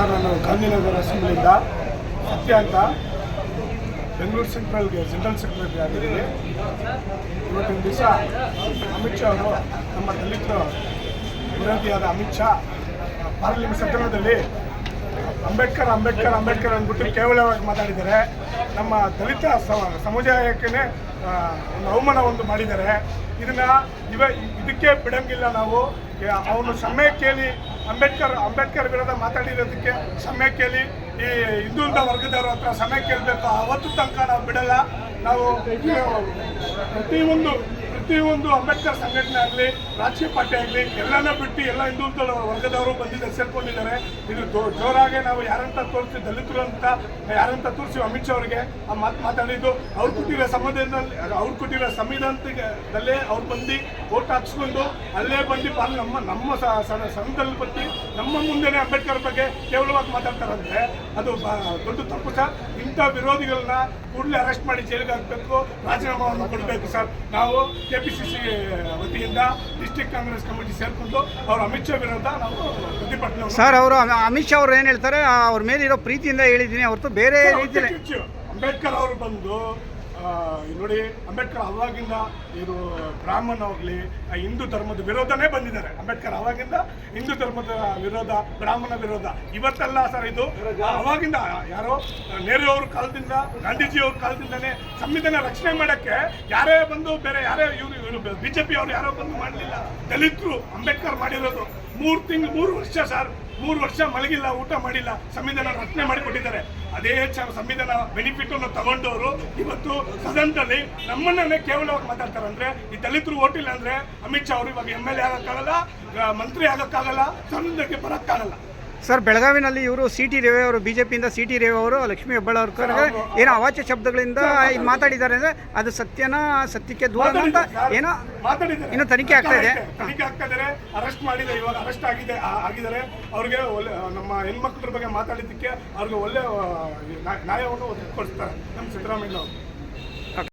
ನಾನು ಗಾಂಧಿನಗರ ಅಸೆಂಬ್ಲಿಯಿಂದ ಸತ್ಯ ಅಂತ ಬೆಂಗಳೂರು ಸೆಂಟ್ರಲ್ಗೆ ಜನರಲ್ ಸೆಕ್ರೆಟರಿ ಆಗಿದ್ದೀನಿ. ಇವತ್ತಿನ ದಿವಸ ಅಮಿತ್ ಶಾ ಅವರು ನಮ್ಮ ದಲಿತರು ವಿರೋಧಿಯಾದ ಅಮಿತ್ ಶಾ ಪಾರ್ಲಿಮೆಂಟ್ ಸದನದಲ್ಲಿ ಅಂಬೇಡ್ಕರ್ ಅಂಬೇಡ್ಕರ್ ಅಂಬೇಡ್ಕರ್ ಅಂದ್ಬಿಟ್ಟು ಕೇವಲವಾಗಿ ಮಾತಾಡಿದ್ದಾರೆ. ನಮ್ಮ ದಲಿತ ಸಮುದಾಯಕ್ಕೆ ಒಂದು ಅವಮಾನ ಒಂದು ಮಾಡಿದ್ದಾರೆ. ಇದನ್ನು ಇವ, ಇದಕ್ಕೆ ಬಿಡಂಗಿಲ್ಲ ನಾವು. ಅವನು ಸಮಯ ಕೇಳಿ ಅಂಬೇಡ್ಕರ್ ಅಂಬೇಡ್ಕರ್ ವಿರೋಧ ಮಾತಾಡಿರೋದಕ್ಕೆ ಸಮಯ ಕೇಳಿ. ಈ ಹಿಂದುಳಿದ ವರ್ಗದವ್ರ ಹತ್ರ ಸಮಯ ಕೇಳಬೇಕು. ಅವತ್ತು ತನಕ ನಾವು ಬಿಡಲ್ಲ. ನಾವು, ಪ್ರತಿಯೊಂದು ಪ್ರತಿಯೊಂದು ಅಂಬೇಡ್ಕರ್ ಸಂಘಟನೆ ಆಗಲಿ ರಾಜಕೀಯ ಪಾರ್ಟಿ ಆಗಲಿ ಎಲ್ಲನ ಬಿಟ್ಟು ಎಲ್ಲ ಹಿಂದೂ ವರ್ಗದವರು ಬಂದಿದ್ದಾರೆ, ಸೇರ್ಕೊಂಡಿದ್ದಾರೆ. ಇದು ಜೋರಾಗೆ ನಾವು ಯಾರಂತ ತೋರಿಸಿ ದಲಿತರು ಅಂತ, ಯಾರಂತ ತೋರಿಸಿ ಅಮಿತ್ ಶಾ ಅವರಿಗೆ, ಆ ಮಾತು ಮಾತಾಡಿದ್ದು, ಅವ್ರು ಕೊಟ್ಟಿರೋ ಸಂವಿಧಾನದಲ್ಲಿ ಅವ್ರು ಕೊಟ್ಟಿರೋ ಸಂವಿಧಾನದಲ್ಲೇ ಅವ್ರು ಬಂದು ಓಟ್ ಹಾಕ್ಸ್ಕೊಂಡು ಅಲ್ಲೇ ಬಂದು ಪಾಲ್ ನಮ್ಮ ನಮ್ಮ ಸಂಘದಲ್ಲಿ ಬಂದು ನಮ್ಮ ಮುಂದೆನೇ ಅಂಬೇಡ್ಕರ್ ಬಗ್ಗೆ ಕೇವಲವಾಗಿ ಮಾತಾಡ್ತಾರಂದ್ರೆ ಅದು ದೊಡ್ಡ ತಪ್ಪು ಸರ್. ಇಂಥ ವಿರೋಧಿಗಳನ್ನ ಕೂಡಲೇ ಅರೆಸ್ಟ್ ಮಾಡಿ ಜೈಲಿಗೆ ಹಾಕಬೇಕು, ರಾಜೀನಾಮಾವನ್ನು ಕೊಡಬೇಕು ಸರ್. ನಾವು ಕೆ ಪಿ ಸಿ ಸಿ ವತಿಯಿಂದ ಡಿಸ್ಟ್ರಿಕ್ಟ್ ಕಾಂಗ್ರೆಸ್ ಕಮಿಟಿ ಸೇರ್ಕೊಂಡು ಅವರು ಅಮಿತ್ ಶಾ ವಿರುದ್ಧ ನಾವು ಪ್ರತಿಭಟನೆ ಸರ್ ಅವರು ಅಮಿತ್ ಶಾ ಅವರು ಏನು ಹೇಳ್ತಾರೆ ಅವ್ರ ಮೇಲೆ ಇರೋ ಪ್ರೀತಿಯಿಂದ ಹೇಳಿದ್ದೀನಿ ಹೊರತು ಬೇರೆ ರೀತಿಯಲ್ಲಿ ಅಂಬೇಡ್ಕರ್ ಅವರು ಬಂದು ನೋಡಿ, ಅಂಬೇಡ್ಕರ್ ಅವಾಗಿಂದ ಇದು ಬ್ರಾಹ್ಮಣ ಆಗಲಿ ಹಿಂದೂ ಧರ್ಮದ ವಿರೋಧನೇ ಬಂದಿದ್ದಾರೆ. ಅಂಬೇಡ್ಕರ್ ಅವಾಗಿಂದ ಹಿಂದೂ ಧರ್ಮದ ವಿರೋಧ, ಬ್ರಾಹ್ಮಣ ವಿರೋಧ. ಇವತ್ತಲ್ಲ ಸರ್ ಇದು. ಅವಾಗಿಂದ ಯಾರೋ, ನೆಹರು ಅವ್ರ ಕಾಲದಿಂದ ಗಾಂಧೀಜಿಯವ್ರ ಕಾಲದಿಂದನೇ ಸಂವಿಧಾನ ರಕ್ಷಣೆ ಮಾಡಕ್ಕೆ ಯಾರೇ ಬಂದು ಬೇರೆ ಯಾರೇ ಇವರು ಇವರು ಬಿಜೆಪಿ ಅವರು ಯಾರೋ ಬಂದು ಮಾಡಲಿಲ್ಲ. ದಲಿತರು ಅಂಬೇಡ್ಕರ್ ಮಾಡಿರೋದು. ಮೂರು ತಿಂಗಳು ಮೂರು ವರ್ಷ ಸರ್. ಮೂರು ವರ್ಷ ಮಲಗಿಲ್ಲ, ಊಟ ಮಾಡಿಲ್ಲ, ಸಂವಿಧಾನ ರಚನೆ ಮಾಡಿಕೊಟ್ಟಿದ್ದಾರೆ. ಅದೇ ಸಂವಿಧಾನ ಬೆನಿಫಿಟ್ ಅನ್ನು ತಗೊಂಡವರು ಇವತ್ತು ಸದನದಲ್ಲಿ ನಮ್ಮನ್ನೇ ಕೇವಲವಾಗಿ ಮಾತಾಡ್ತಾರೆ. ಅಂದ್ರೆ ಈ ದಲಿತರು ಓಟಿಲ್ಲ ಅಂದ್ರೆ ಅಮಿತ್ ಶಾ ಅವರು ಇವಾಗ ಎಂ ಎಲ್ ಎ ಆಗಕ್ಕಾಗಲ್ಲ ಮಂತ್ರಿ ಆಗಕ್ಕಾಗಲ್ಲ, ಸದನಕ್ಕೆ ಬರಕ್ಕಾಗಲ್ಲ. ಸರ್ ಬೆಳಗಾವಿನಲ್ಲಿ ಇವರು ಸಿ ಟಿ ರೇವೆ ಅವರು ಬಿಜೆಪಿಯಿಂದ ಸಿ ಟಿ ರೇವೆ ಅವರು ಲಕ್ಷ್ಮೀ ಹೆಬ್ಬಾಳವ್ರ ಏನೋ ಅವಾಚ್ಯ ಶಬ್ದಗಳಿಂದ ಇದು ಮಾತಾಡಿದ್ದಾರೆ ಅಂದರೆ ಅದು ಸತ್ಯನ ಸತ್ಯಕ್ಕೆ ದೂರ ಅಂತ ಏನೋ ಇನ್ನು ತನಿಖೆ ಆಗ್ತಾ ಇದೆ. ತನಿಖೆ ಆಗ್ತಾ ಇದ್ದಾರೆ. ಅರೆಸ್ಟ್ ಮಾಡಿದೆ ಇವಾಗ ಅರೆಸ್ಟ್ ಆಗಿದೆ ಆಗಿದ್ದಾರೆ. ಅವ್ರಿಗೆ ಒಳ್ಳೆ ನಮ್ಮ ಹೆಣ್ಮಕ್ಳ ಬಗ್ಗೆ ಮಾತಾಡಿದ್ದಕ್ಕೆ ಅವ್ರಿಗೆ ಒಳ್ಳೆ ನ್ಯಾಯವನ್ನು ಒದಗಿಸ್ತಾರೆ ನಮ್ಮ ಸಿದ್ದರಾಮಯ್ಯ ಅವರು.